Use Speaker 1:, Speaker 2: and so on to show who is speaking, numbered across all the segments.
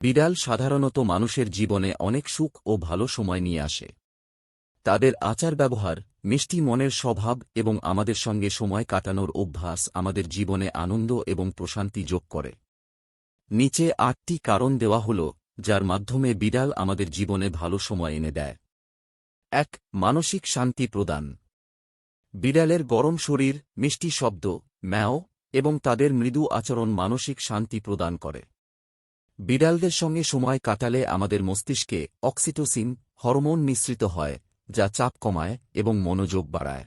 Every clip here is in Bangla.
Speaker 1: বিড়াল সাধারণত মানুষের জীবনে অনেক সুখ ও ভালো সময় নিয়ে আসে। তাদের আচার ব্যবহার, মিষ্টি মনের স্বভাব এবং আমাদের সঙ্গে সময় কাটানোর অভ্যাস আমাদের জীবনে আনন্দ এবং প্রশান্তি যোগ করে। নিচে আটটি কারণ দেওয়া হল, যার মাধ্যমে বিড়াল আমাদের জীবনে ভালো সময় এনে দেয়। এক, মানসিক শান্তি প্রদান। বিড়ালের গরম শরীর, মিষ্টি শব্দ, ম্যাও এবং তাদের মৃদু আচরণ মানসিক শান্তি প্রদান করে। বিড়ালদের সঙ্গে সময় কাটালে আমাদের মস্তিষ্কে অক্সিটোসিন হরমোন মিশ্রিত হয়, যা চাপ কমায় এবং মনোযোগ বাড়ায়।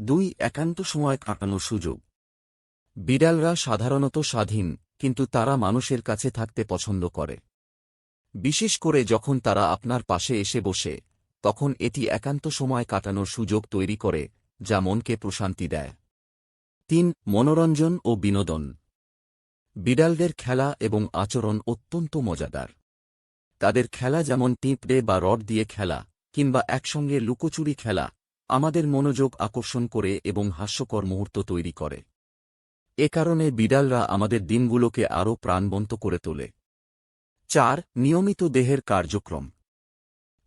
Speaker 1: দুই, একান্ত সময় কাটানোর সুযোগ। বিড়ালরা সাধারণত স্বাধীন, কিন্তু তারা মানুষের কাছে থাকতে পছন্দ করে। বিশেষ করে যখন তারা আপনার পাশে এসে বসে, তখন এটি একান্ত সময় কাটানোর সুযোগ তৈরি করে, যা মনকে প্রশান্তি দেয়। তিন, মনোরঞ্জন ও বিনোদন। বিড়ালদের খেলা এবং আচরণ অত্যন্ত মজাদার। তাদের খেলা যেমন টিপড়ে বা রড দিয়ে খেলা, কিংবা একসঙ্গে লুকোচুরি খেলা, আমাদের মনোযোগ আকর্ষণ করে এবং হাস্যকর মুহূর্ত তৈরি করে। এ কারণে বিড়ালরা আমাদের দিনগুলোকে আরও প্রাণবন্ত করে তোলে। চার, নিয়মিত দেহের কার্যক্রম।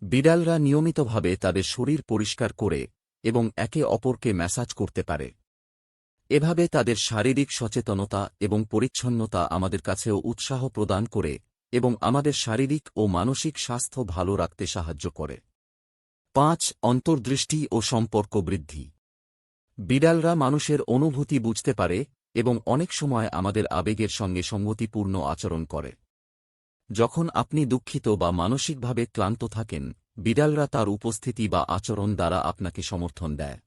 Speaker 1: বিড়ালরা নিয়মিতভাবে তাদের শরীর পরিষ্কার করে এবং একে অপরকে ম্যাসাজ করতে পারে। এভাবে তাদের শারীরিক সচেতনতা এবং পরিচ্ছন্নতা আমাদের কাছেও উৎসাহ প্রদান করে এবং আমাদের শারীরিক ও মানসিক স্বাস্থ্য ভালো রাখতে সাহায্য করে। পাঁচ, অন্তর্দৃষ্টি ও সম্পর্ক বৃদ্ধি। বিড়ালরা মানুষের অনুভূতি বুঝতে পারে এবং অনেক সময় আমাদের আবেগের সঙ্গে সঙ্গতিপূর্ণ আচরণ করে। যখন আপনি দুঃখিত বা মানসিকভাবে ক্লান্ত থাকেন, বিড়ালরা তার উপস্থিতি বা আচরণ দ্বারা আপনাকে সমর্থন দেয়।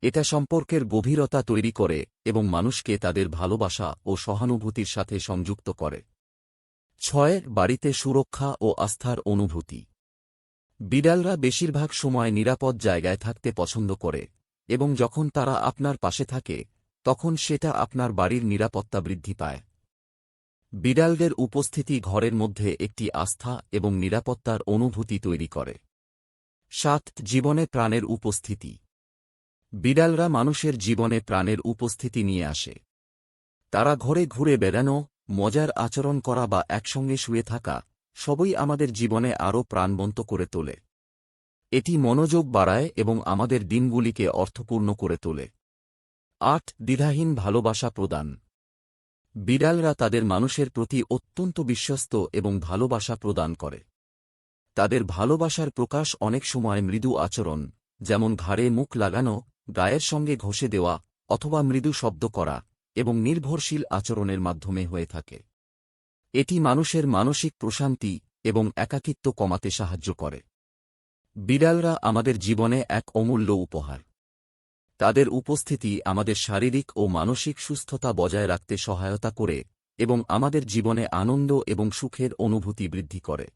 Speaker 1: এটা সম্পর্কের গভীরতা তৈরি করে এবং মানুষকে তাদের ভালোবাসা ও সহানুভূতির সাথে সংযুক্ত করে। ছয়, বাড়িতে সুরক্ষা ও আস্থার অনুভূতি। বিড়ালরা বেশিরভাগ সময় নিরাপদ জায়গায় থাকতে পছন্দ করে এবং যখন তারা আপনার পাশে থাকে, তখন সেটা আপনার বাড়ির নিরাপত্তা বৃদ্ধি পায়। বিড়ালদের উপস্থিতি ঘরের মধ্যে একটি আস্থা এবং নিরাপত্তার অনুভূতি তৈরি করে। সাত, জীবনে প্রাণের উপস্থিতি। বিড়ালরা মানুষের জীবনে প্রাণের উপস্থিতি নিয়ে আসে। তারা ঘরে ঘুরে বেড়ানো, মজার আচরণ করা বা একসঙ্গে শুয়ে থাকা, সবই আমাদের জীবনে আরও প্রাণবন্ত করে তোলে। এটি মনোযোগ বাড়ায় এবং আমাদের দিনগুলিকে অর্থপূর্ণ করে তোলে। আট, দ্বিধাহীন ভালোবাসা প্রদান। বিড়ালরা তাদের মানুষের প্রতি অত্যন্ত বিশ্বস্ত এবং ভালোবাসা প্রদান করে। তাদের ভালোবাসার প্রকাশ অনেক সময় মৃদু আচরণ, যেমন ঘাড়ে মুখ লাগানো গায়ের সঙ্গে ঘষে দেওয়া অথবা মৃদু শব্দ করা এবং নির্ভরশীল আচরণের মাধ্যমে হয়ে থাকে। এটি মানুষের মানসিক প্রশান্তি এবং একাকিত্ব কমাতে সাহায্য করে। বিড়ালরা আমাদের জীবনে এক অমূল্য উপহার। তাদের উপস্থিতি আমাদের শারীরিক ও মানসিক সুস্থতা বজায় রাখতে সহায়তা করে এবং আমাদের জীবনে আনন্দ এবং সুখের অনুভূতি বৃদ্ধি করে।